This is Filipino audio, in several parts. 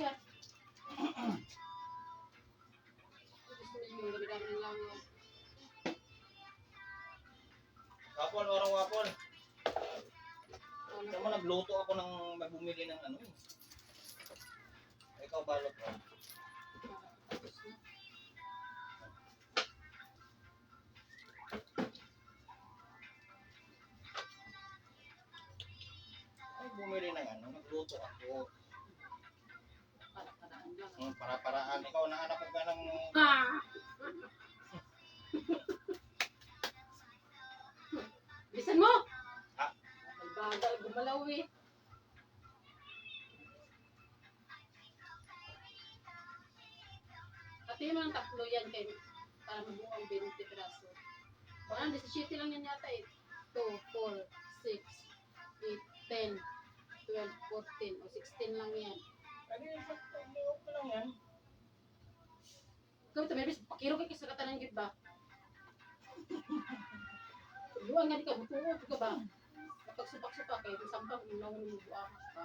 langaw. Para-paraan. Ikaw, nahanap ko ka ng... Bisan mo! Ah. Bagal, gumalaw eh. Pati yung mga tatlo yan kay para mabuo ang 20 piraso. Wala, 17 lang yan yata eh. 2, 4, 6, 8, 10, 12, 14, o 16 lang yan. Ano yung sakto? Buo ko lang yan. Ikaw, tabi, pakiro kay sa katanan gid ba? Luang nga ka, butuo ka ba? Kapag supak-supak kay sampang ilaw mo buang pa.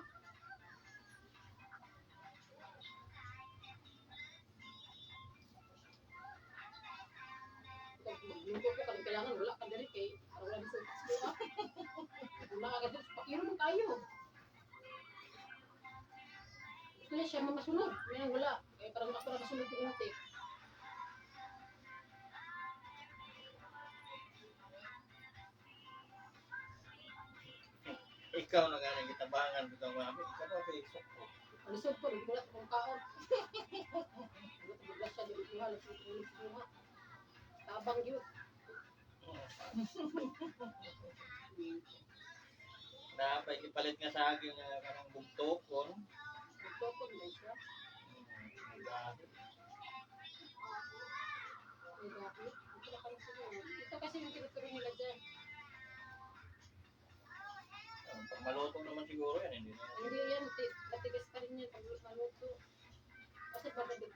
Luto ko kung kailangan wala ka dali kay wala di sa supak. Wala ka dali, pakiro mo tayo. Kaya siya mamasunod. Ngayon wala. Kaya parang ako na masunod yung intake. Ikaw na galing kitabangan ko mami. Ikaw ba Facebook ko? Alisod po, wala kong kaon. Wala siya di ko ulit kuha. Tabang yun. Napay ipalit nga sa akin nga kanang bugtokon. Ito po, hindi siya. Na sila. Ito kasi yung tinuturo nila siguro yan, hindi na. Hindi yan, ti- matigas pa rin yan pag maluto. Kasi baka nga.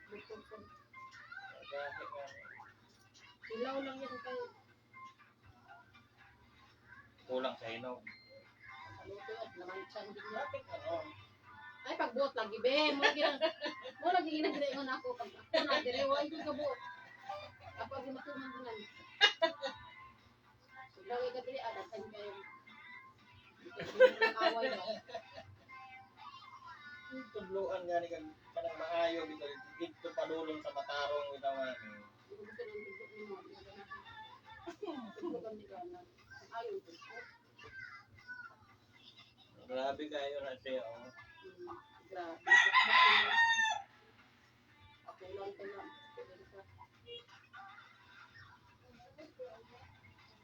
Ilaw lang yan kayo. Kulang sa hinog. Maluto at lamanchan din yan. Ano? Ay, pagbuot lagi, be. Mo lagi na, mo lagi ginagreon ako. Pag ako na, direwa, ito ka buot. Ako ang matuman ko lagi ka dili, adatan kayo. Away? Yung Tudluan gani kag kanang maayo bitaw dito padulong sa matarong bitaw mo. Ko. Grabe kayo na siya oh. Grabe. Ako lang ko lang.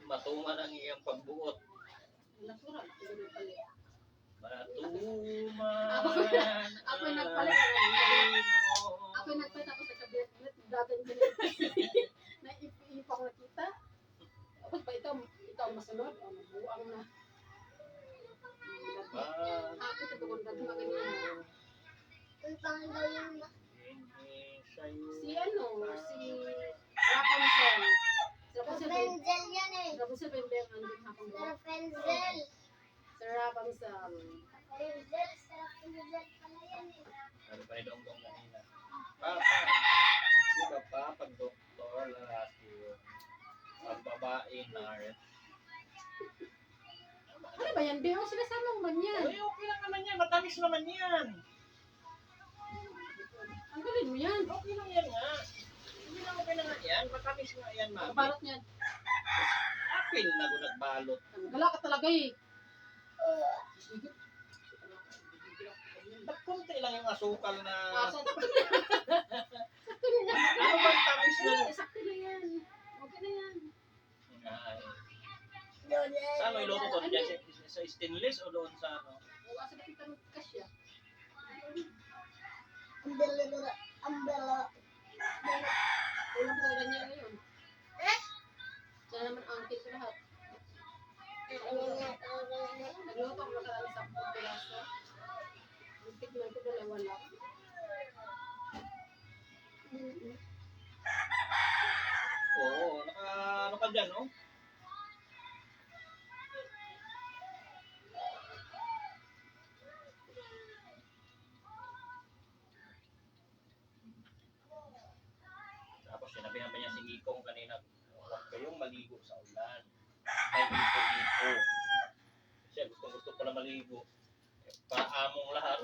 Matuman ang iyang pagbuot. Natural. Siguro pala. Matuman. Ako nagpalit. Ako Rapunzel ba yung andun hapon mo? Si Rapunzel. Ano pa yung dong kanina? Papa. Di ba pa pag doktor lalaki yun? Pag babae nurse. Ano ba yan? Beho, sinasama mo man yan. Ay, okay lang naman yan. Matamis naman yan. Ang galing mo yan. Okay lang yan nga. Hindi lang okay na nga yan. Matamis nga yan, mami. Kabalot niyan. Apil na ko nagbalot. Gala ka talaga eh. Ba't konti lang yung asukal na... Ah, so, sakto na. Sakto na yan. Ano ba tamis na? Sakto na yan. Okay na yan. Ay. Saan mo iluto ko? Diyan sa, stainless o doon sa ano? Wala sa nakita mo kasya. Ulam Luto mo sa ang sampung piraso. Tikman ko na wala. Oo, naka, ano ka no? Tapos sinabi naman niya si Mikong kanina, huwag kayong maligo sa ulan maligo-ligo. Siya gusto gusto pala maligo. Paamong lahat.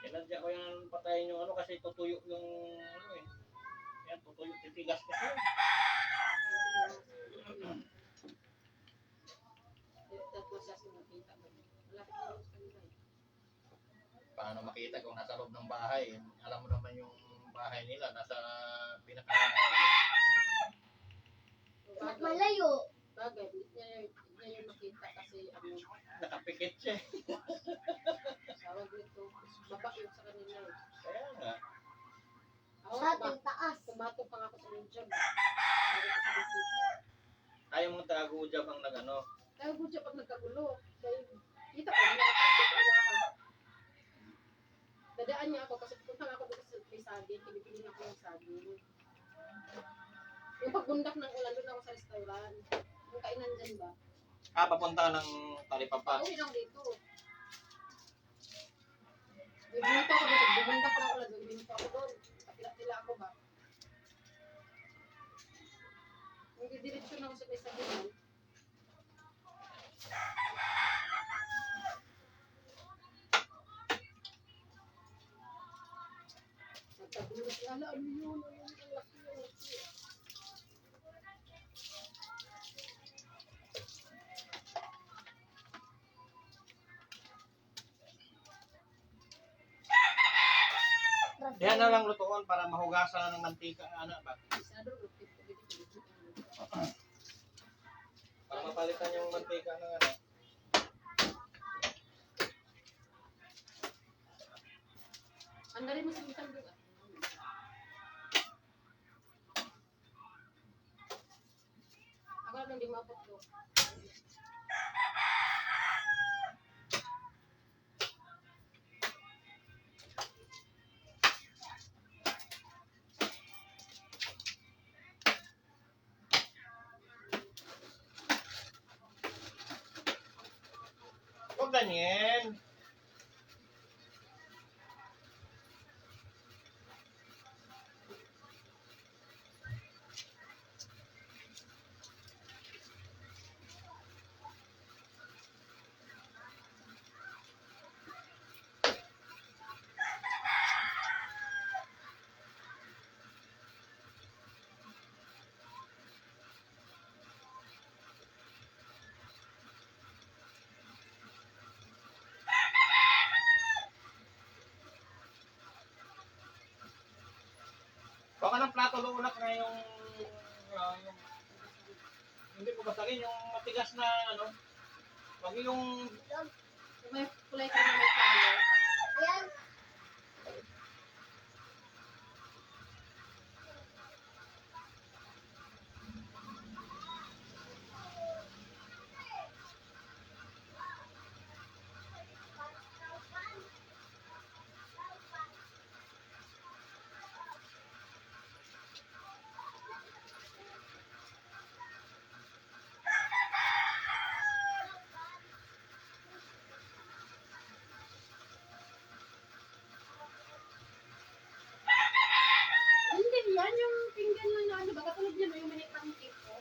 Kinadya ko yung patayin yung ano kasi tutuyo yung ano eh. Yan, tutuyo, titigas kasi. Paano makita kung nasa loob ng bahay? Alam mo naman yung bahay nila, nasa pinaka... Malayo. bagay, hindi niya, hindi niya makita kasi ano, Nakapikit siya. eh. tawag nito, baba yun sa kanila eh. Kaya nga. Ako, Sa ating tuma- taas. tumatok pa nga ako sa medium. Bago ko sa nakita. Ayaw mong tago-jab ang nag-ano. Kaya good siya pag nagkagulo. Dahil kita ko, nakapasok ko na ako. Dadaan niya ako kasi pupunta nga ako dito sa may saging, pinipili ako ng saging. Yung pagbundak ng ulan, doon ako sa restaurant. Yung kainan dyan ba? Ah, papunta ka ng talipapa. Pauwi lang dito. Binuto ako doon, bubundak pa ng ulan, may binuto ako doon. Kapila-pila ako ba? Hindi diretsyon ako sa may sagingan. Nagkagulo siya, ala, ano yun, ano yun, ang laki, ang laki. Para mahugasan ng mantika. Ano ba? Para mapalitan yung mantika ng ano. Ang galing mo sa bintang doon. ah. Ako lang hindi Lunak na yung, ah, yung hindi ko basahin yung matigas na ano. Wag yung may kulay ka na may color, Ayan. hindi yan yung pinggan lang na ano ba? Katulad yan, yung minute ng cake ko.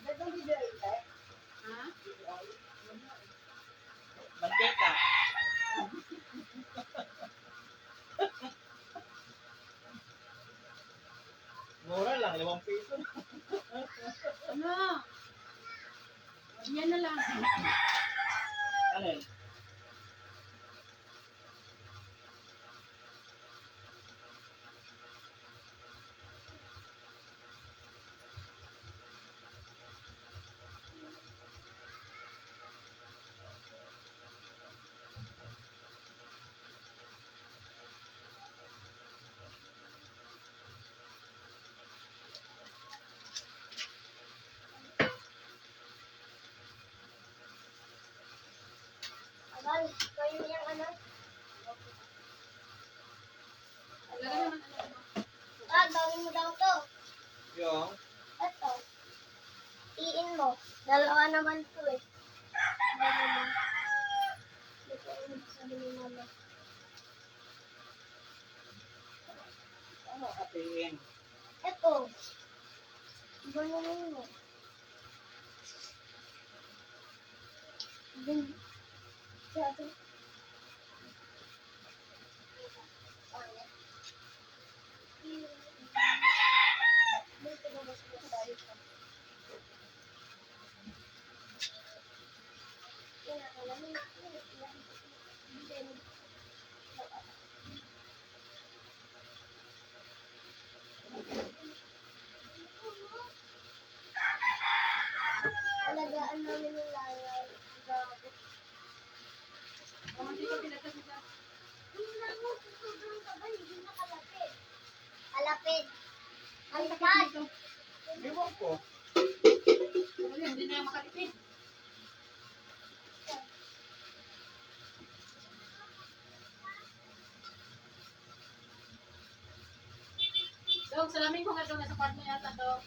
Dagang video ito. Ha? mantika. Mura lang, limang piso. Ano? Yan na lang. anak. Ah, gawin mo daw to. Yung? Ito. Tiin mo. Dalawa naman to eh. Ano kapihin? Ito. Ganun mo. Ganun. Sa. Namin yung lalay. Grabe. Kung hindi ko pinatas sa Hindi na mo, sobrang kabay, hindi na kalapit. Ang tagal. Ewan ko. hindi na makalipid. Dog, salamin ko nga dog, nasa kwarto yata dog.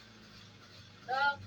Dog,